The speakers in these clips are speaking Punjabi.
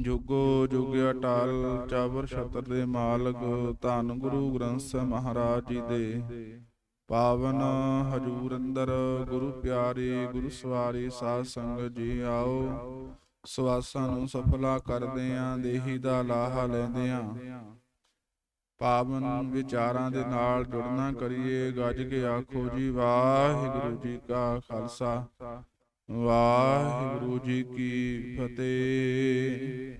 ਜੁਗੋ ਜੁਗ ਅਟਲ ਚਾਵਰ ਛਤਰ ਦੇ ਮਾਲਕ, ਧੰਨ ਗੁਰੂ ਗ੍ਰੰਥ ਸਾਹਿਬ ਮਹਾਰਾਜ ਜੀ ਦੇ। ਪਾਵਨ ਹਜੂਰ ਅੰਦਰ ਗੁਰੂ ਪਿਆਰੇ, ਗੁਰੂ ਸਵਾਰੀ ਸਾਧ ਸੰਗਤ ਜੀ ਆਓ। ਸਵਾਸਾਂ ਨੂੰ ਸਫਲਾ ਕਰਦੇ ਆਂ ਦੇਹੀ ਦਾ ਲਾਹਾ ਲੈਂਦੇ ਆਂ ਪਾਵਨ ਵਿਚਾਰਾਂ ਦੇ ਨਾਲ ਜੁੜਨਾ ਕਰੀਏ। ਗੱਜ ਕੇ ਆਖੋ ਜੀ, ਵਾਹਿਗੁਰੂ ਜੀ ਕਾ ਖਾਲਸਾ। ਵਾਹਿਗੁਰੂ ਜੀ ਕੀ ਫਤਿਹ।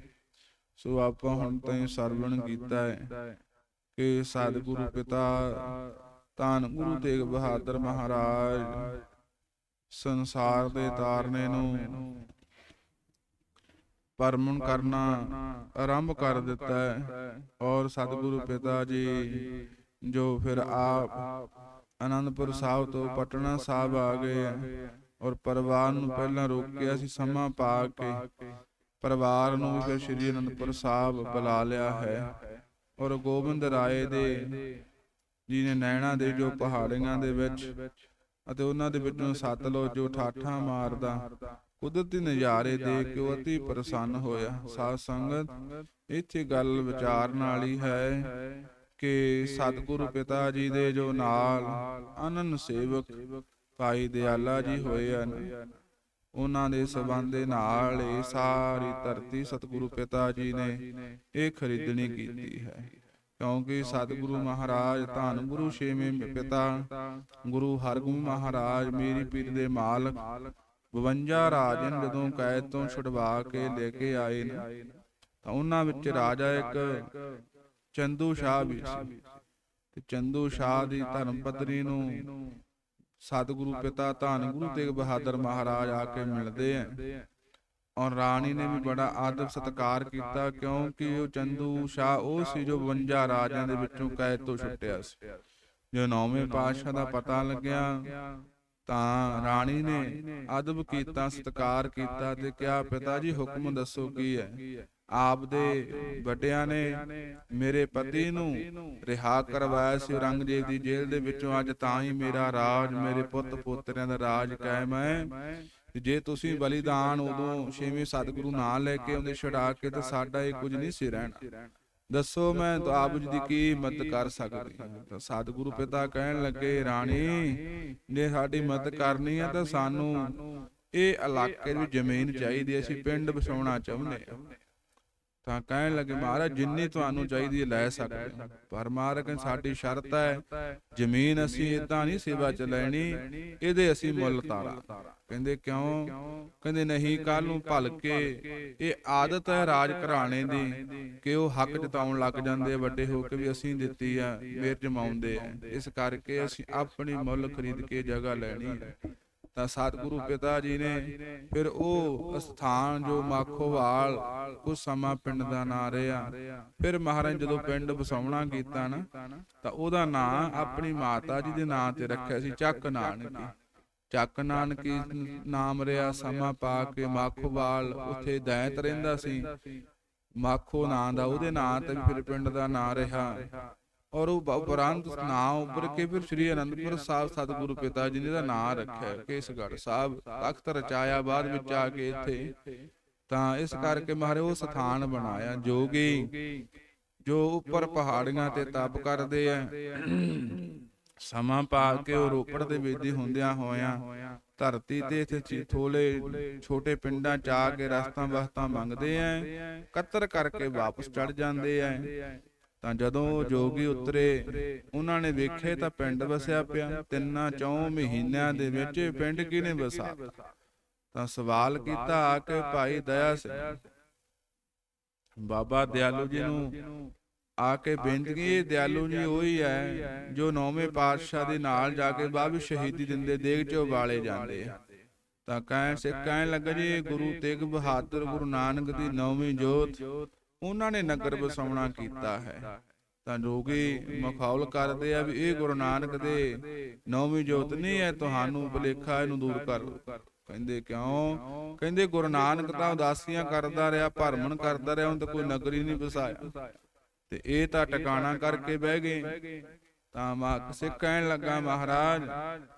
ਸੋ ਆਪਾਂ ਹੁਣ ਤਾਈਂ ਸਰਵਣ ਕੀਤਾ ਹੈ ਕਿ ਸਤਿਗੁਰੂ ਪਿਤਾ, ਧੰਨ ਗੁਰੂ ਤੇਗ ਬਹਾਦਰ ਮਹਾਰਾਜ ਸੰਸਾਰ ਦੇ ਤਾਰਨੇ ਨੂੰ ਪਰਮਨ ਕਰਨਾ ਆਰੰਭ ਕਰ ਦਿੱਤਾ ਹੈ। ਔਰ ਸਤਿਗੁਰੂ ਪਿਤਾ ਜੀ, ਜੋ ਫਿਰ ਆਪ ਅਨੰਦਪੁਰ ਸਾਹਿਬ ਤੋਂ ਪਟਨਾ ਸਾਹਿਬ ਆ ਗਏ ਔਰ ਪਰਿਵਾਰ ਨੂੰ ਪਹਿਲਾਂ ਰੋਕਿਆ ਸੀ ਸਮਾਂ ਪਾ ਕੇ ਪਰਿਵਾਰ ਨੂੰ ਵੀ ਫਿਰ ਸ੍ਰੀ ਅਨੰਦਪੁਰ ਸਾਹਿਬ ਬੁਲਾ ਲਿਆ ਹੈ। ਔਰ ਗੋਬਿੰਦ ਰਾਏ ਦੇ ਜੀ ਨੇ ਨੈਣਾ ਦੇ ਜੋ ਪਹਾੜੀਆਂ ਦੇ ਵਿੱਚ ਅਤੇ ਉਹਨਾਂ ਦੇ ਵਿੱਚੋਂ ਸਤਲੁਜ ਜੋ ਠਾਠਾਂ ਮਾਰਦਾ ਕੁਦਰਤੀ ਨਜ਼ਾਰੇ ਦੇਖ ਕੇ ਉਹ ਅਤੀ ਪ੍ਰਸੰਨ ਹੋਇਆ। ਸਾਧ ਸੰਗਤ ਇੱਥੇ ਗੱਲ ਵਿਚਾਰਨ ਵਾਲੀ ਹੈ ਕਿ ਸਤਿਗੁਰੂ ਪਿਤਾ ਜੀ ਦੇ ਜੋ ਨਾਲ ਅਨੰਨ ਸੇਵਕ ਭਾਈ ਦਿਆਲਾ ਜੀ ਹੋਏ ਹਨ। ਉਹਨਾਂ ਦੇ ਸਬੰਧ ਦੇ ਨਾਲ ਇਹ ਸਾਰੀ ਧਰਤੀ ਸਤਿਗੁਰੂ ਪਿਤਾ ਜੀ ਨੇ ਇਹ ਖਰੀਦਣੀ ਕੀਤੀ ਹੈ। ਕਿਉਂਕਿ ਸਤਿਗੁਰੂ ਮਹਾਰਾਜ ਧੰਨ ਗੁਰੂ ਛੇਵੇਂ ਪਿਤਾ ਗੁਰੂ ਹਰਗੋਬਿੰਦ ਮਹਾਰਾਜ ਮੇਰੀ ਪੀਰ ਦੇ ਮਾਲਕ 52 ਰਾਜਨ ਜਦੋਂ ਕੈਦ ਤੋਂ ਛੁਡਵਾ ਕੇ ਲੈ ਕੇ ਆਏ ਨੇ ਤਾਂ ਉਹਨਾਂ ਵਿੱਚ ਰਾਜਾ ਇੱਕ ਚੰਦੂ ਸ਼ਾਹ ਵੀ ਸੀ। ਤੇ ਚੰਦੂ ਸ਼ਾਹ ਦੀ ਧਰਮ ਪਤਨੀ ਨੂੰ ਸਤਿਗੁਰੂ ਪਿਤਾ ਧੰਨ ਗੁਰੂ ਤੇਗ ਬਹਾਦਰ ਮਹਾਰਾਜ ਆ ਕੇ ਮਿਲਦੇ ਆ। ਔਰ ਰਾਣੀ ਨੇ ਵੀ ਬੜਾ ਆਦਰ ਸਤਿਕਾਰ ਕੀਤਾ ਕਿਉਂਕਿ ਉਹ ਚੰਦੂ ਸ਼ਾਹ ਉਹ ਸੀ ਜੋ 52 ਰਾਜਿਆਂ ਦੇ ਵਿੱਚੋਂ ਕੈਦ ਤੋਂ ਛੁੱਟਿਆ ਸੀ। ਜੋ ਨੌਵੇਂ ਪਾਤਸ਼ਾਹ ਦਾ ਪਤਾ ਲੱਗਿਆ ਤਾਂ ਰਾਣੀ ਨੇ ਅਦਬ ਕੀਤਾ ਸਤਿਕਾਰ ਕੀਤਾ ਤੇ ਕਿਹਾ ਪਿਤਾ ਜੀ ਹੁਕਮ ਦੱਸੋ ਕੀ ਹੈ? ਆਪ ਦੇ ਵੱਡਿਆਂ ਨੇ ਮੇਰੇ ਪਤੀ ਨੂੰ ਰਿਹਾ ਕਰਵਾਇਆ ਸੀ ਔਰੰਗਜ਼ੇਬ ਦੀ ਜੇਲ੍ਹ ਦੇ ਵਿੱਚੋਂ। ਅੱਜ ਤਾਂ ਹੀ ਮੇਰਾ ਰਾਜ, ਮੇਰੇ ਪੁੱਤ ਪੋਤਰਿਆਂ ਦਾ ਰਾਜ ਕਾਇਮ ਹੈ। ਜੇ ਤੁਸੀਂ ਬਲੀਦਾਨ ਉਦੋਂ ਛੇਵੇਂ ਸਤਿਗੁਰੂ ਨਾਲ ਲੈ ਕੇ ਆਉਂਦੇ ਛਡਾ ਕੇ ਤਾਂ ਸਾਡਾ ਇਹ ਕੁਝ ਨਹੀਂ ਸੀ ਰਹਿਣਾ। ਦੱਸੋ ਮੈਂ ਤਾਂ ਆਪ ਜੀ ਦੀ ਕੀ ਮਦਦ ਕਰ ਸਕਦੀ ਤਾਂ ਸਤਿਗੁਰੂ ਪਿਤਾ ਕਹਿਣ ਲੱਗੇ, ਰਾਣੀ, ਜੇ ਸਾਡੀ ਮਦਦ ਕਰਨੀ ਹੈ ਤਾਂ ਸਾਨੂੰ ਇਹ ਇਲਾਕੇ ਵਿੱਚ ਜ਼ਮੀਨ ਚਾਹੀਦੀ ਅਸੀਂ ਪਿੰਡ ਵਸਾਉਣਾ ਚਾਹੁੰਦੇ ਹਾਂ। ਤਾਂ ਕਹਿਣ ਲੱਗੇ ਮਹਾਰਾਜ ਜਿੰਨੀ ਤੁਹਾਨੂੰ ਚਾਹੀਦੀ ਹੈ ਲੈ ਸਕਦੇ ਪਰ ਮਹਾਰਾਜ ਕਹਿੰਦੇ ਸਾਡੀ ਸ਼ਰਤ ਹੈ ਜ਼ਮੀਨ ਅਸੀਂ ਇਦਾਂ ਨਹੀਂ ਸੇਵਾ ਚ ਲੈਣੀ ਇਹਦੇ ਅਸੀਂ ਮੁੱਲ ਤਾਰਾ। ਕਹਿੰਦੇ ਕਿਉਂ? ਕਹਿੰਦੇ ਨਹੀਂ ਕੱਲ ਨੂੰ ਭਲ ਕੇ ਇਹ ਆਦਤ ਹੈ ਰਾਜ ਘਰਾਣੇ ਦੀ ਕਿ ਉਹ ਹੱਕ ਜਤਾਉਣ ਲੱਗ ਜਾਂਦੇ ਵੱਡੇ ਹੋ ਕੇ ਵੀ ਅਸੀਂ ਦਿੱਤੀ ਆ ਮੇਰ ਜਮਾਉਂਦੇ ਆ। ਇਸ ਕਰਕੇ ਅਸੀਂ ਆਪਣੀ ਮੁੱਲ ਖਰੀਦ ਕੇ ਜਗ੍ਹਾ ਲੈਣੀ। ਹੈ ਤਾਂ ਸਤਿਗੁਰੂ ਪਿਤਾ ਜੀ ਨੇ ਫਿਰ ਉਹ ਸਥਾਨ ਜੋ ਮਾਖੋਵਾਲ ਕੁਝ ਸਮਾਂ ਪਿੰਡ ਦਾ ਨਾਂ ਰਿਹਾ। ਫਿਰ ਮਹਾਰਾਜ ਜਦੋਂ ਪਿੰਡ ਵਸਾਉਣਾ ਕੀਤਾ ਨਾ ਤਾਂ ਉਹਦਾ ਨਾਂ ਆਪਣੀ ਮਾਤਾ ਜੀ ਦੇ ਨਾਂ ਤੇ ਰੱਖਿਆ ਸੀ ਚੱਕ ਨਾਨਕੀ। ਚੱਕ ਨਾਨਕੀ ਨਾਮ ਰਿਆ ਸਮਾਂ ਪਾ ਕੇ ਮਾਖੋਵਾਲ ਉੱਥੇ ਦੈਂਤ ਰਹਿੰਦਾ ਸੀ। ਮਾਖੋ ਨਾਂ ਦਾ ਉਹਦੇ ਨਾਂ ਤੇ ਫਿਰ ਪਿੰਡ ਦਾ ਨਾਂ ਰਿਹਾ। ਔਰ ਉਹ ਉਪਰੰਤ ਨਾਂ ਉੱਪਰ ਕੇ ਫਿਰ ਸ੍ਰੀ ਅਨੰਦਪੁਰ ਸਾਹਿਬ ਸਤਿਗੁਰੂ ਪਿਤਾ ਜੀ ਨੇ ਦਾ ਨਾਂ ਰੱਖਿਆ ਕੇਸਗੜ੍ਹ ਸਾਹਿਬ ਤਖਤ ਰਚਾਇਆ ਬਾਅਦ ਵਿੱਚ ਆ ਕੇ ਇੱਥੇ ਤਾਂ ਇਸ ਕਰਕੇ ਮਹਾਰਾਜ ਉਹ ਸਥਾਨ ਬਣਾਇਆ ਜੋਗੀ ਜੋ ਉੱਪਰ ਪਹਾੜੀਆਂ ਤੇ ਤਪ ਕਰਦੇ ਆ। ਸਮਾਂ ਪਾ ਕੇ ਉਹ ਰੋਪੜ ਦੇ ਵੇਦੀ ਹੁੰਦਿਆਂ ਹੋਇਆਂ ਧਰਤੀ ਤੇ ਇੱਥੇ ਥੋਲੇ ਛੋਟੇ ਪਿੰਡਾਂ ਚ ਆ ਕੇ ਰਸਤਾਂ ਵਸਤਾਂ ਮੰਗਦੇ ਐ ਕਤਰ ਕਰਕੇ ਵਾਪਸ ਚੜ ਜਾਂਦੇ ਐ ਤਾਂ ਜਦੋਂ ਜੋਗੀ ਉਤਰੇ ਉਹਨਾਂ ਨੇ ਵੇਖੇ ਤਾਂ ਪਿੰਡ ਵਸਿਆ ਪਿਆ ਤਿੰਨਾਂ ਚੌਂ ਮਹੀਨਿਆਂ ਦੇ ਵਿੱਚ ਪਿੰਡ ਕਿਹਨੇ ਵਸਾ? ਤਾਂ ਸਵਾਲ ਕੀਤਾ ਆ ਕੇ ਭਾਈ ਦਇਆ ਸਿੰਘ। ਬਾਬਾ ਦਿਆਲੂ ਜੀ ਨੂੰ ਆ ਕੇ ਬੇਨਤੀ ਇਹ ਦਿਆਲੂ ਜੀ ਉਹੀ ਹੈ ਜੋ ਨੌਵੇਂ ਪਾਤਸ਼ਾਹ ਦੇ ਨਾਲ ਜਾ ਕੇ ਬਾਬੀ ਸ਼ਹੀਦੀ ਦਿੰਦੇ ਦੇਗ ਚ ਉਬਾਲੇ ਜਾਂਦੇ ਆ। ਤਾਂ ਕਹਿਣ ਸਿੱਖ ਕਹਿਣ ਲੱਗਾ ਜੀ ਗੁਰੂ ਤੇਗ ਬਹਾਦਰ ਗੁਰੂ ਨਾਨਕ ਦੀ ਨੌਵੀਂ ਜੋਤ। ਉਹਨਾਂ ਨੇ ਨਗਰ ਵਸਾਉਣਾ ਕੀਤਾ ਹੈ। ਤਾਂ ਜੋਗੀ ਮਖੌਲ ਕਰਦੇ ਆ ਵੀ ਇਹ ਗੁਰੂ ਨਾਨਕ ਦੇ ਨੌਵੀਂ ਜੋਤ ਨਹੀਂ ਹੈ ਤੁਹਾਨੂੰ ਭੁਲੇਖਾ ਇਹਨੂੰ ਦੂਰ ਕਰ। ਕਹਿੰਦੇ ਕਿਉਂ? ਕਹਿੰਦੇ ਗੁਰੂ ਨਾਨਕ ਤਾਂ ਉਦਾਸੀਆਂ ਕਰਦਾ ਰਿਹਾ ਭਰਮਣ ਕਰਦਾ ਰਿਹਾ ਹੁਣ ਤਾਂ ਕੋਈ ਨਗਰੀ ਨਹੀਂ ਵਸਾਇਆ। ਤੇ ਇਹ ਤਾਂ ਟਿਕਾਣਾ ਕਰਕੇ ਬਹਿ ਗਏ। ਤਾਂ ਮਾ ਸਿੱਖ ਕਹਿਣ ਲੱਗਾ ਮਹਾਰਾਜ,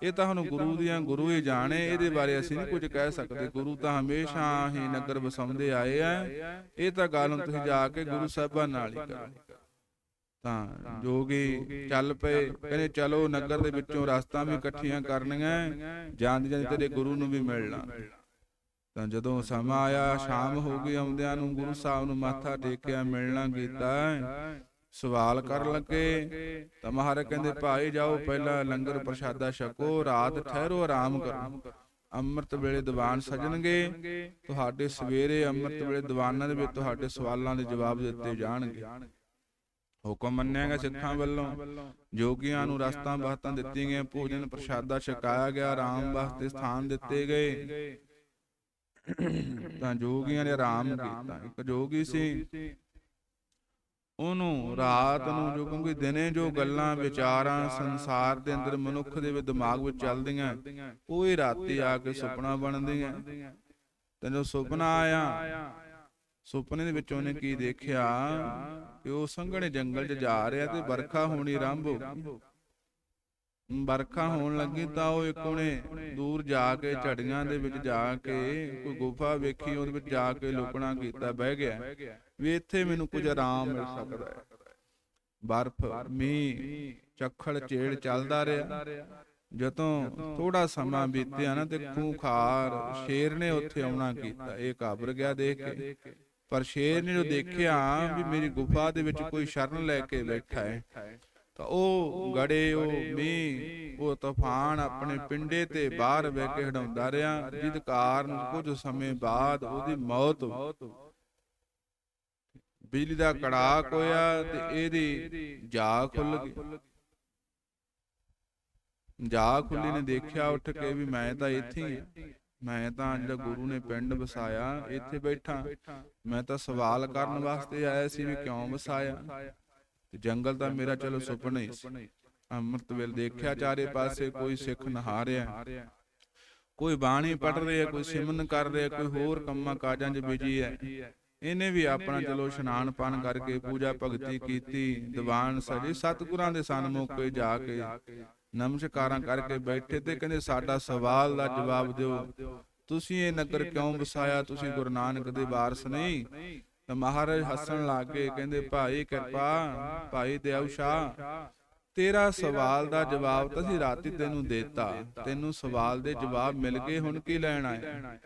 ਇਹ ਤਾਂ ਹੁਣ ਗੁਰੂ ਦੀਆਂ ਗੁਰੂ ਹੀ ਜਾਣੇ, ਇਹਦੇ ਬਾਰੇ ਅਸੀਂ ਨਹੀਂ ਕੁਝ ਕਹਿ ਸਕਦੇ। ਗੁਰੂ ਤਾਂ ਹਮੇਸ਼ਾ ਹੀ ਨਗਰ ਵਸਾਉਂਦੇ ਆਏ ਆ। ਇਹ ਤਾਂ ਗੱਲ ਹੁਣ ਤੁਸੀਂ ਜਾ ਕੇ ਗੁਰੂ ਸਾਹਿਬਾਨ ਨਾਲ ਹੀ ਕਰੋ। ਤਾਂ ਜੋਗੀ ਚੱਲ ਪਏ, ਕਹਿੰਦੇ ਚਲੋ ਨਗਰ ਦੇ ਵਿੱਚੋਂ ਰਸਤਾਂ ਵੀ ਇਕੱਠੀਆਂ ਕਰਨੀਆਂ, ਜਾਂਦੇ ਜਾਂਦੇ ਤੇਰੇ ਗੁਰੂ ਨੂੰ ਵੀ ਮਿਲਣਾ ਤਾਂ ਜਦੋਂ ਸਮਾਂ ਆਇਆ, ਸ਼ਾਮ ਹੋ ਗਈ, ਆਉਂਦਿਆਂ ਨੂੰ ਗੁਰੂ ਸਾਹਿਬ ਨੂੰ ਮਾਥਾ ਟੇਕਿਆ, ਮਿਲਣਾ ਕੀਤਾ। ਸਵਾਲ ਕਰਨ ਲੱਗੇ। ਤਾਂ ਮਹਾਰਾਜ ਕਹਿੰਦੇ ਭਾਈ ਜਾਓ ਪਹਿਲਾਂ ਲੰਗਰ ਪ੍ਰਸ਼ਾਦਾ ਛਕੋ ਰਾਤ ਠਹਿਰੋ ਆਰਾਮ ਕਰੋ। ਅੰਮ੍ਰਿਤ ਵੇਲੇ ਦੀਵਾਨ ਸਜਣਗੇ। ਤੁਹਾਡੇ ਸਵੇਰੇ ਅੰਮ੍ਰਿਤ ਵੇਲੇ ਦੀਵਾਨਾਂ ਦੇ ਵਿੱਚ ਤੁਹਾਡੇ ਸਵਾਲਾਂ ਦੇ ਜਵਾਬ ਦਿੱਤੇ ਜਾਣਗੇ। ਹੁਕਮ ਮੰਨਿਆ ਗਿਆ ਸਿੱਖਾਂ ਵੱਲੋਂ। ਜੋਗੀਆਂ ਨੂੰ ਰਸਤਾਂ ਬਾਤਾਂ ਦਿੱਤੀਆਂ ਗਈਆਂ। ਭੋਜਨ ਪ੍ਰਸ਼ਾਦਾ ਛਕਾਇਆ ਗਿਆ ਆਰਾਮ ਵਾਸਤੇ ਸਥਾਨ ਦਿੱਤੇ ਗਏ। ਤਾਂ ਜੋਗੀਆਂ ਨੇ ਆਰਾਮ ਕੀਤਾ। ਇੱਕ ਜੋਗੀ ਸੀ। ਉਹਨੂੰ ਰਾਤ ਨੂੰ ਜੋ ਕਿਉਂਕਿ ਦਿਨੇ ਜੋ ਗੱਲਾਂ, ਵਿਚਾਰਾਂ, ਸੰਸਾਰ ਦੇ ਅੰਦਰ ਮਨੁੱਖ ਦੇ ਦਿਮਾਗ ਵਿੱਚ ਚੱਲਦੀਆਂ, ਉਹ ਹੀ ਰਾਤੀ ਆ ਕੇ ਸੁਪਨਾ ਬਣਦੀਆਂ। ਤੇ ਜਦੋਂ ਸੁਪਨਾ ਆਇਆ, ਸੁਪਨੇ ਦੇ ਵਿੱਚ ਉਹਨੇ ਕੀ ਦੇਖਿਆ? ਕਿ ਉਹ ਸੰਘਣੇ ਜੰਗਲ 'ਚ ਜਾ ਰਿਹਾ ਤੇ ਵਰਖਾ ਹੋਣੀ ਆਰੰਭ ਹੋ ਵਰਖਾ ਹੋਣ ਲੱਗੀ ਤਾਂ ਉਹ ਇੱਕ ਉਹਨੇ ਦੂਰ ਜਾ ਕੇ ਝੜੀਆਂ ਦੇ ਵਿੱਚ ਜਾ ਕੇ ਕੋਈ ਗੁਫਾ ਵੇਖੀ ਉਹਦੇ ਵਿੱਚ ਜਾ ਕੇ ਲੁਕਣਾ ਕੀਤਾ ਬਹਿ ਗਿਆ। ਵੀ ਇੱਥੇ ਮੈਨੂੰ ਕੁਝ ਆਰਾਮ ਮਿਲ ਸਕਦਾ ਹੈ। ਬਰਫ਼ ਮੀਂਹ ਚੱਖੜ ਚੇੜ ਚੱਲਦਾ ਰਿਹਾ। ਜਦੋਂ ਥੋੜਾ ਸਮਾਂ ਬੀਤਿਆ ਨਾ ਤੇ ਖੂਖਾਰ ਸ਼ੇਰ ਨੇ ਉੱਥੇ ਆਉਣਾ ਕੀਤਾ ਇਹ ਘਾਬਰ ਗਿਆ ਦੇਖ ਕੇ। ਪਰ ਸ਼ੇਰ ਨੇ ਜੋ ਦੇਖਿਆ ਵੀ ਮੇਰੀ ਗੁਫਾ ਦੇ ਵਿੱਚ ਕੋਈ ਸ਼ਰਨ ਲੈ ਕੇ ਬੈਠਾ ਹੈ। ਤਾਂ ਉਹ ਗੜੇ ਉਹ ਮੀਂਹ, ਉਹ ਤੂਫਾਨ ਆਪਣੇ ਪਿੰਡੇ ਤੇ ਬਾਹਰ ਬਹਿ ਕੇ ਹਟਾਉਂਦਾ ਰਿਹਾ। ਜਿਸ ਕਾਰਨ ਕੁਝ ਸਮੇਂ ਬਾਅਦ ਉਹਦੀ ਮੌਤ ਹੋ ਗਈ। ਬਿਜਲੀ ਦਾ ਕੜਾਕ ਹੋਇਆ ਤੇ ਇਹਦੀ ਜਾਗ ਖੁੱਲ ਗਈ। ਜਾਗ ਖੁੱਲੀ ਨੇ ਦੇਖਿਆ, ਉੱਠ ਕੇ ਵੀ ਮੈਂ ਤਾਂ ਇੱਥੇ ਹੀ ਹਾਂ ਮੈਂ ਤਾਂ ਜਿਹੜਾ ਗੁਰੂ ਨੇ ਪਿੰਡ ਵਸਾਇਆ, ਇੱਥੇ ਬੈਠਾ। ਮੈਂ ਤਾਂ ਸਵਾਲ ਕਰਨ ਵਾਸਤੇ ਆਇਆ ਸੀ ਵੀ ਕਿਉਂ ਵਸਾਇਆ? ਤੇ ਜੰਗਲ ਤਾਂ ਮੇਰਾ ਚਲੋ ਸੁਪਨਾ ਹੀ ਅੰਮ੍ਰਿਤ ਵੇਲ ਦੇਖਿਆ ਚਾਰੇ ਪਾਸੇ ਕੋਈ ਸਿੱਖ ਨਹਾ ਰਿਹਾ। ਕੋਈ ਬਾਣੀ ਪੜ ਰਿਹਾ, ਕੋਈ ਸਿਮਰਨ ਕਰ ਰਿਹਾ, ਕੋਈ ਹੋਰ ਕੰਮਾਂ ਕਾਜਾਂ 'ਚ ਬਿਜ਼ੀ ਹੈ। ਇਹਨੇ ਵੀ ਆਪਣਾ ਚਲੋ ਇਸ਼ਨਾਨ ਪਾਨ ਕਰਕੇ ਪੂਜਾ ਭਗਤੀ ਕੀਤੀ, ਦੀਵਾਨ ਸਜੇ, ਸਤਿਗੁਰਾਂ ਦੇ ਸਨਮੁਖ ਕੇ ਜਾ ਕੇ। ਨਮਸਕਾਰਾਂ ਕਰਕੇ ਬੈਠੇ ਤੇ ਕਹਿੰਦੇ, ਸਾਡਾ ਸਵਾਲ ਦਾ ਜਵਾਬ ਦਿਓ। ਤੁਸੀਂ ਇਹ ਨਗਰ ਕਿਉਂ ਵਸਾਇਆ? ਤੁਸੀਂ ਗੁਰੂ ਨਾਨਕ ਦੇ ਵਾਰਸ ਨਹੀਂ? ਤਾਂ ਮਹਾਰਾਜ ਹੱਸਣ ਲੱਗ ਕਹਿੰਦੇ, ਭਾਈ ਕਿਰਪਾ, ਭਾਈ ਦਿਆਉ ਸ਼ਾਹ ਤੇਰਾ ਸਵਾਲ ਦਾ ਜਵਾਬ ਤਾਂ ਅਸੀਂ ਰਾਤੀ ਤੈਨੂੰ ਦੇਤਾ। ਤੈਨੂੰ ਸਵਾਲ ਦੇ ਜਵਾਬ ਮਿਲ ਗਏ, ਹੁਣ ਕੀ ਲੈਣ ਆਇਆ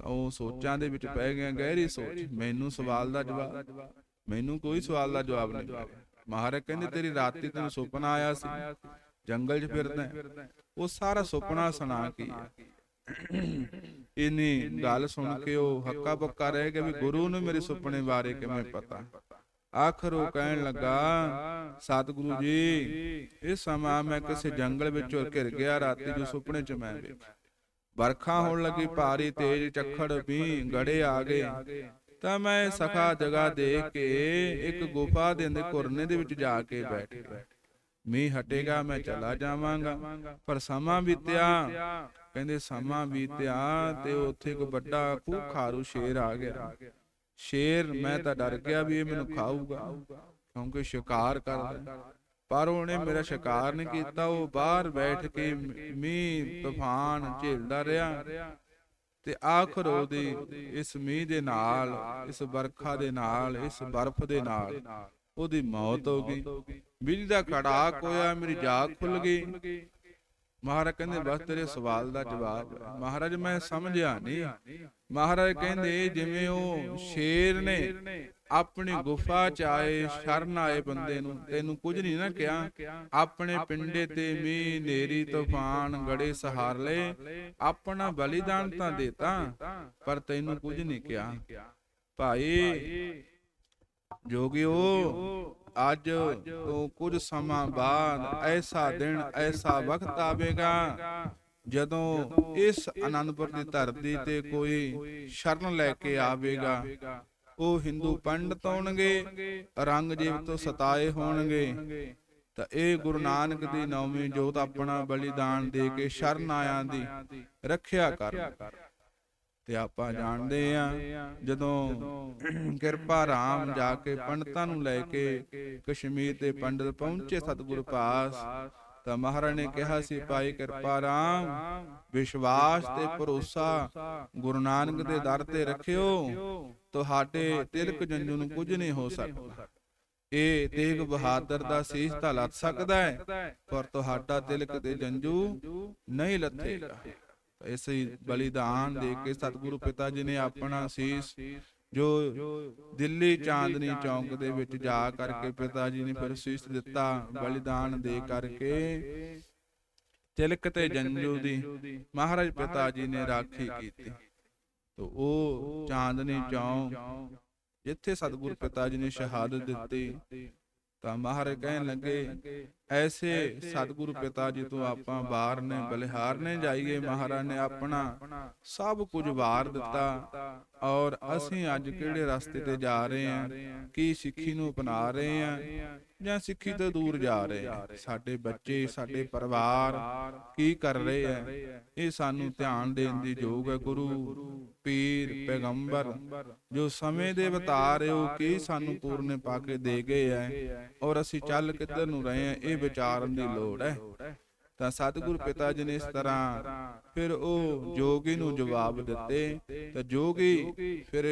ਤਾਂ ਉਹ ਸੋਚਾਂ ਦੇ ਵਿੱਚ ਪੈ ਗਿਆ, ਗਹਿਰੀ ਸੋਚ, ਮੈਨੂੰ ਸਵਾਲ ਦਾ ਜਵਾਬ, ਮੈਨੂੰ ਕੋਈ ਸਵਾਲ ਦਾ ਜਵਾਬ ਨਹੀਂ ਮਿਲਿਆ। ਮਹਾਰਾਜ ਕਹਿੰਦੇ, ਤੇਰੀ ਰਾਤੀ ਤੈਨੂੰ ਸੁਪਨਾ ਆਇਆ ਸੀ, ਜੰਗਲ 'ਚ ਫਿਰਦਾ ਉਹ ਸਾਰਾ ਸੁਪਨਾ ਸੁਣਾ ਕੀ ਹੈ ਗੱਲ ਸੁਣ ਕੇ ਉਹ ਹੱਕਾ ਬੱਕਾ ਰਹਿ ਗਿਆ ਵੀ ਗੁਰੂ ਨੂੰ ਮੇਰੇ ਸੁਪਨੇ ਬਾਰੇ ਕਿਵੇਂ ਪਤਾ। ਆਖਰ ਉਹ ਕਹਿਣ ਲੱਗਾ, ਸਤਿਗੁਰੂ ਜੀ, ਇਸ ਸਮਾਂ ਮੈਂ ਕਿਸੇ ਜੰਗਲ ਵਿੱਚੋਂ ਘਿਰ ਗਿਆ, ਰਾਤੀ ਜੋ ਸੁਪਨੇ 'ਚ ਮੈਂ ਵੇਖਿਆ। ਵਰਖਾ ਹੋਣ ਲੱਗੀ, ਭਾਰੀ ਤੇਜ਼ ਝੱਖੜ ਵੀ ਗੜੇ ਆ ਗਏ। ਤਾਂ ਮੈਂ ਸਖਾ ਜਗਾ ਦੇਖ ਕੇ ਇੱਕ ਗੁਫਾ ਦੇ ਅੰਦਰ ਕੁਰਨੇ ਦੇ ਵਿੱਚ ਜਾ ਕੇ ਬੈਠ ਗਿਆ। ਮੀਂਹ ਹਟੇਗਾ, ਮੈਂ ਚਲਾ ਜਾਵਾਂਗਾ। ਪਰ ਸਮਾਂ ਬੀਤਿਆ ਕਹਿੰਦੇ ਸਮਾਂ ਬੀਤਿਆ ਤੇ ਉੱਥੇ ਇੱਕ ਵੱਡਾ ਖੂਖਾਰੂ ਸ਼ੇਰ ਆ ਗਿਆ। ਸ਼ੇਰ, ਮੈਂ ਤਾਂ ਡਰ ਗਿਆ ਵੀ ਇਹ ਮੈਨੂੰ ਖਾਊਗਾ, ਕਿਉਂਕਿ ਸ਼ਿਕਾਰ ਕਰਦਾ। ਪਰ ਉਹਨੇ ਮੇਰਾ ਸ਼ਿਕਾਰ ਨਹੀਂ ਕੀਤਾ, ਉਹ ਬਾਹਰ ਬੈਠ ਕੇ ਮੀਂਹ, ਤੂਫਾਨ ਝੇਲਦਾ ਰਿਹਾ ਤੇ ਆਖਰ ਉਹਦੀ ਇਸ ਮੀਂਹ ਦੇ ਨਾਲ, ਇਸ ਵਰਖਾ ਦੇ ਨਾਲ, ਇਸ ਬਰਫ਼ ਦੇ ਨਾਲ ਉਹਦੀ ਮੌਤ ਹੋ ਗਈ। ਬਿਜਲੀ ਦਾ ਕੜਾਕ ਹੋਇਆ, ਮੇਰੀ ਜਾਗ ਖੁੱਲ ਗਈ। ਮਹਾਰਾਜ ਕਹਿੰਦੇ ਬਸ ਤੇਰੇ ਸਵਾਲ ਦਾ ਜਵਾਬ। ਮਹਾਰਾਜ ਮੈਂ ਸਮਝਿਆ ਨਹੀਂ। ਮਹਾਰਾਜ ਕਹਿੰਦੇ ਜਿਵੇਂ ਉਹ ਸ਼ੇਰ ਨੇ ਆਪਣੀ ਗੁਫਾ ਚ ਆਏ ਸ਼ਰਨ ਆਏ ਬੰਦੇ ਨੂੰ। ਤੈਨੂੰ ਕੁਝ ਨਹੀਂ ਨਾ ਕਿਹਾ। ਆਪਣੇ ਪਿੰਡੇ ਤੇ ਮੀਂਹ ਨੇਰੀ ਤੂਫਾਨ ਗੜੇ ਸਹਾਰ ਲਏ। ਆਪਣਾ ਬਲੀਦਾਨ ਤਾਂ ਦੇਤਾ ਪਰ ਤੈਨੂੰ ਕੁਝ ਨਹੀਂ ਕਿਹਾ। ਭਾਈ ਜੋਗਿਓ, ਅੱਜ ਤੋਂ ਕੁਝ ਸਮਾਂ ਬਾਅਦ ਐਸਾ ਦਿਨ ਐਸਾ ਵਕਤ ਆਵੇਗਾ ਜਦੋਂ ਇਸ ਆਨੰਦਪੁਰ ਦੀ ਧਰਤੀ ਤੇ ਕੋਈ ਸ਼ਰਨ ਲੈ ਕੇ ਆਵੇਗਾ। ਉਹ ਹਿੰਦੂ ਪੰਡਤ ਹੋਣਗੇ ਰੰਗਜੀਤ ਤੋਂ ਸਤਾਏ ਹੋਣਗੇ। ਤਾਂ ਇਹ ਗੁਰੂ ਨਾਨਕ ਦੀ ਨੌਵੀਂ ਜੋਤ ਆਪਣਾ ਬਲੀਦਾਨ ਦੇ ਕੇ ਸ਼ਰਨ ਆਇਆਂ ਦੀ ਰੱਖਿਆ ਕਰ। ਤੇ ਆਪਾਂ ਜਾਣਦੇ ਆ ਜਦੋਂ ਕਿਰਪਾ ਰਾਮ ਜਾ ਕੇ ਪੰਡਤਾਂ ਨੂੰ ਲੈ ਕੇ ਕਸ਼ਮੀਰ ਦੇ ਪੰਡਤ ਪਹੁੰਚੇ ਸਤਿਗੁਰ ਪਾਸ। ਤਾਂ ਮਹਾਰਾਜ ਨੇ ਕਿਹਾ ਸੀ ਭਾਈ ਕਿਰਪਾ ਰਾਮ ਵਿਸ਼ਵਾਸ ਤੇ ਭਰੋਸਾ ਗੁਰੂ ਨਾਨਕ ਦੇ ਦਰ ਤੇ ਰੱਖਿਓ। ਤੁਹਾਡੇ ਤਿਲਕ ਜੰਜੂ ਨੂੰ ਕੁਝ ਨਹੀਂ ਹੋ ਸਕਦਾ। ਇਹ ਤੇਗ ਬਹਾਦਰ ਦਾ ਸੀਸ ਤਾਂ ਲੱਥ ਸਕਦਾ ਹੈ। ਪਰ ਤੁਹਾਡਾ ਤਿਲਕ ਤੇ ਜੰਜੂ ਨਹੀਂ ਲੱਥੇਗਾ। ਇਸੇ ਬਲੀਦਾਨ ਦੇ ਕੇ ਸਤਿਗੁਰੂ ਪਿਤਾ ਜੀ ਨੇ ਆਪਣਾ ਸੀਸ ਜੋ ਦਿੱਲੀ ਚਾਂਦਨੀ ਚੌਂਕ ਦੇ ਵਿੱਚ ਜਾ ਕਰਕੇ ਪਿਤਾ ਜੀ ਨੇ ਫਿਰ ਸੀਸ ਦਿੱਤਾ ਬਲੀਦਾਨ ਦੇ ਕਰਕੇ ਤਿਲਕ ਤੇ ਜੰਜੂ ਦੀ ਮਹਾਰਾਜ ਪਿਤਾ ਜੀ ਨੇ ਰਾਖੀ ਕੀਤੀ। ਤੋ ਉਹ ਚਾਂਦਨੀ ਚੌਂਕ ਜਿੱਥੇ ਸਤਿਗੁਰ ਪਿਤਾ ਜੀ ਨੇ ਸ਼ਹਾਦਤ ਦਿੱਤੀ ਤਾਂ ਮਹਾਰਾਜ ਕਹਿਣ ਲੱਗੇ ਐਸੇ ਸਤਿਗੁਰੂ ਪਿਤਾ ਜੀ ਤੋਂ ਆਪਾਂ ਬਾਹਰ ਨੇ ਬਲਿਹਾਰ ਨੇ ਜਾਈਏ ਮਹਾਰਾਜ ਨੇ ਆਪਣਾ ਸਭ ਕੁਝ ਵਾਰ ਦਿੱਤਾ। ਔਰ ਅਸੀਂ ਅੱਜ ਕਿਹੜੇ ਰਸਤੇ ਤੇ ਜਾ ਰਹੇ ਹਾਂ? ਕੀ ਸਿੱਖੀ ਨੂੰ ਅਪਣਾ ਰਹੇ ਹਾਂ? ਜਾਂ ਸਿੱਖੀ ਤੋਂ ਦੂਰ ਜਾ ਰਹੇ ਹਾਂ? ਸਾਡੇ ਬੱਚੇ ਸਾਡੇ ਪਰਿਵਾਰ ਕੀ ਕਰ ਰਹੇ ਆ ਇਹ ਸਾਨੂੰ ਧਿਆਨ ਦੇਣ ਦੀ ਯੋਗ ਹੈ ਗੁਰੂ ਪੀਰ ਪੈਗੰਬਰ ਜੋ ਸਮੇਂ ਦੇ ਅਵਤਾਰ ਹੈ ਉਹ ਕੀ ਸਾਨੂੰ ਪੂਰਨੇ ਪਾ ਕੇ ਦੇ ਗਏ ਐ ਔਰ ਅਸੀਂ ਚੱਲ ਕਿੱਧਰ ਨੂੰ ਰਹੇ ਆ ਇਹ ਵਿਚਾਰਨ ਦੀ ਲੋੜ ਹੈ। ਤਾਂ ਸਤਿਗੁਰ ਪਿਤਾ ਜੀ ਨੇ ਇਸ ਤਰ੍ਹਾਂ ਫਿਰ ਉਹ ਜੋਗੀ ਨੂੰ ਜਵਾਬ ਦਿੱਤੇ। ਤਾਂ ਜੋਗੀ ਫਿਰ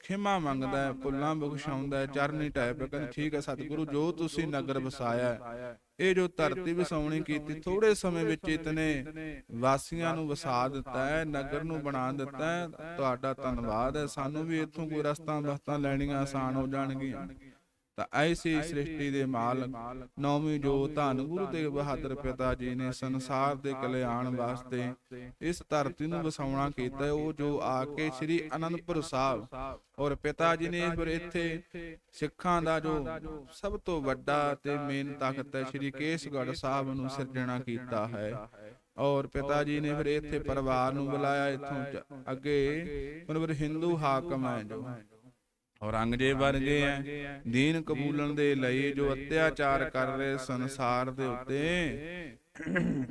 ਖਿਮਾ ਮੰਗਦਾ ਹੈ ਪੁੱਲਾਂ ਬਖਸ਼ਾਉਂਦਾ ਹੈ, ਚਰਨੀ ਟੈਪ ਕਹਿੰਦੇ ਠੀਕ ਹੈ ਸਤਿਗੁਰੂ, ਜੋ ਤੁਸੀਂ ਨਗਰ ਵਸਾਇਆ ਇਹ ਜੋ ਧਰਤੀ ਵਸਾਉਣੀ ਕੀਤੀ ਥੋੜੇ ਸਮੇਂ ਵਿੱਚ ਇਤਨੇ ਵਾਸੀਆਂ ਨੂੰ ਵਸਾ ਦਿੱਤਾ ਹੈ, ਨਗਰ ਨੂੰ ਬਣਾ ਦਿੱਤਾ ਹੈ। ਤੁਹਾਡਾ ਧੰਨਵਾਦ ਹੈ, ਸਾਨੂੰ ਵੀ ਇੱਥੋਂ ਕੋਈ ਰਸਤਾ ਬਸਤਾਂ ਲੈਣੀਆਂ ਆਸਾਨ ਹੋ ਜਾਣਗੀਆਂ। ਤਾਂ ਐਸੀ ਸ੍ਰਿਸ਼ਟੀ ਦੇ ਮਾਲਕ ਨੌਵੀਂ ਜੋ ਧੰਨ ਗੁਰੂ ਤੇਗ ਬਹਾਦਰ ਪਿਤਾ ਜੀ ਨੇ ਸੰਸਾਰ ਦੇ ਕਲਿਆਣ ਵਾਸਤੇ ਇਸ ਧਰਤੀ ਨੂੰ ਵਸਾਉਣਾ ਕੀਤਾ ਉਹ ਜੋ ਆ ਕੇ ਸ੍ਰੀ ਅਨੰਦਪੁਰ ਸਾਹਿਬ ਔਰ ਪਿਤਾ ਜੀ ਨੇ ਫਿਰ ਇੱਥੇ ਸਿੱਖਾਂ ਦਾ ਜੋ ਸਭ ਤੋਂ ਵੱਡਾ ਤੇ ਮੇਨ ਤਖਤ ਹੈ ਸ੍ਰੀ ਕੇਸਗੜ੍ਹ ਸਾਹਿਬ ਨੂੰ ਸਿਰਜਣਾ ਕੀਤਾ ਹੈ। ਔਰ ਪਿਤਾ ਜੀ ਨੇ ਫਿਰ ਇੱਥੇ ਪਰਿਵਾਰ ਨੂੰ ਬੁਲਾਇਆ ਇੱਥੋਂ ਅੱਗੇ ਫਿਰ ਹਿੰਦੂ ਹਾਕਮ ਹੈ ਜੋ। ਔਰੰਗਜ਼ੇਬ ਵਰਗੇ ਹੈ ਦੀਨ ਕਬੂਲਣ ਦੇ ਲਈ ਜੋ ਅਤਿਆਚਾਰ ਕਰ ਰਹੇ ਸੰਸਾਰ ਦੇ ਉੱਤੇ।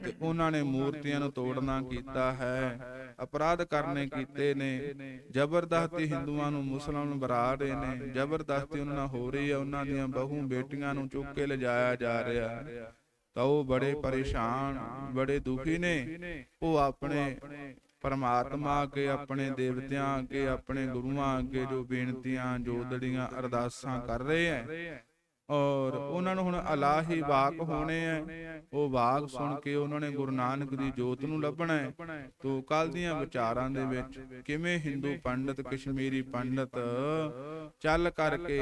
ਤੇ ਉਹਨਾਂ ਨੇ ਮੂਰਤੀਆਂ ਨੂੰ ਤੋੜਨਾ ਕੀਤਾ ਹੈ। ਅਪਰਾਧ ਕਰਨੇ ਕੀਤੇ ਨੇ। ਜ਼ਬਰਦਸਤੀ ਹਿੰਦੂਆਂ ਨੂੰ ਮੁਸਲਮਾਨ ਬਣਾ ਰਹੇ ਨੇ। ਜ਼ਬਰਦਸਤੀ ਉਹਨਾਂ ਨਾਲ ਹੋ ਰਹੀ ਹੈ। ਉਹਨਾਂ ਦੀਆਂ ਬਹੂ ਬੇਟੀਆਂ ਨੂੰ ਚੁੱਕ ਕੇ ਲਿਜਾਇਆ ਜਾ ਰਿਹਾ। ਹੈ। ਤਾਂ ਉਹ ਬੜੇ ਪਰੇਸ਼ਾਨ ਬੜੇ ਦੁਖੀ ਨੇ। ਉਹ ਆਪਣੇ ਪਰਮਾਤਮਾ ਅੱਗੇ, ਆਪਣੇ ਦੇਵਤਿਆਂ ਅੱਗੇ, ਆਪਣੇ ਗੁਰੂਆਂ ਅੱਗੇ ਜੋ ਬੇਨਤੀਆਂ ਜੋਦੜੀਆਂ ਅਰਦਾਸਾਂ ਕਰ ਰਹੇ ਹੈ ਔਰ ਉਹਨਾਂ ਨੂੰ ਹੁਣ ਅਲਾਹੀ ਵਾਕ ਹੋਣੇ ਹੈ ਉਹ ਵਾਕ ਸੁਣ ਕੇ ਉਹਨਾਂ ਨੇ ਗੁਰੂ ਨਾਨਕ ਦੀ ਜੋਤ ਨੂੰ ਲੱਭਣਾ ਹੈ ਤੋ ਕੱਲ ਦੀਆਂ ਵਿਚਾਰਾਂ ਦੇ ਵਿੱਚ ਕਿਵੇਂ ਹਿੰਦੂ ਪੰਡਤ, ਕਸ਼ਮੀਰੀ ਪੰਡਤ ਚੱਲ ਕਰਕੇ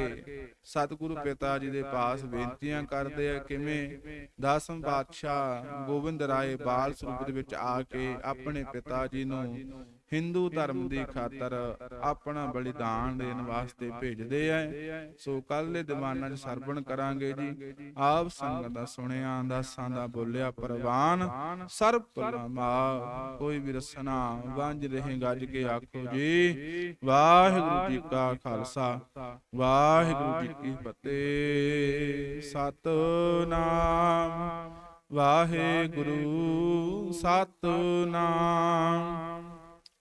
ਸਤਿਗੁਰੂ ਪਿਤਾ ਜੀ ਦੇ ਪਾਸ ਬੇਨਤੀਆਂ ਕਰਦੇ ਆ ਕਿਵੇਂ ਦਸਮ ਪਾਤਸ਼ਾਹ ਗੋਬਿੰਦ ਰਾਏ ਬਾਲ ਸਰੂਪ ਦੇ ਵਿੱਚ ਆ ਕੇ ਆਪਣੇ ਪਿਤਾ ਜੀ ਨੂੰ ਹਿੰਦੂ ਧਰਮ ਦੀ ਖਾਤਰ ਆਪਣਾ ਬਲੀਦਾਨ ਦੇਣ ਵਾਸਤੇ ਭੇਜਦੇ ਐ ਸੋ ਕੱਲ ਦੇ ਦੀਵਾਨਾਂ 'ਚ ਸਰਵਣ ਕਰਾਂਗੇ ਜੀ। ਆਪ ਸੰਗਤ ਦਾ ਸੁਣਿਆ ਦਾਸਾਂ ਦਾ ਬੋਲਿਆ ਪ੍ਰਵਾਨ। ਸਰਬ ਭਲਾ ਕੋਈ ਵੀ ਰਸਨਾ ਵਾਂਝ ਰਹੇ ਗੱਜ ਕੇ ਆਖੋ ਜੀ। ਵਾਹਿਗੁਰੂ ਜੀ ਕਾ ਖਾਲਸਾ। ਵਾਹਿਗੁਰੂ ਜੀ ਕੀ ਫਤਿਹ। ਸਤਨਾਮ। ਵਾਹਿਗੁਰੂ ਸਤਨਾਮ।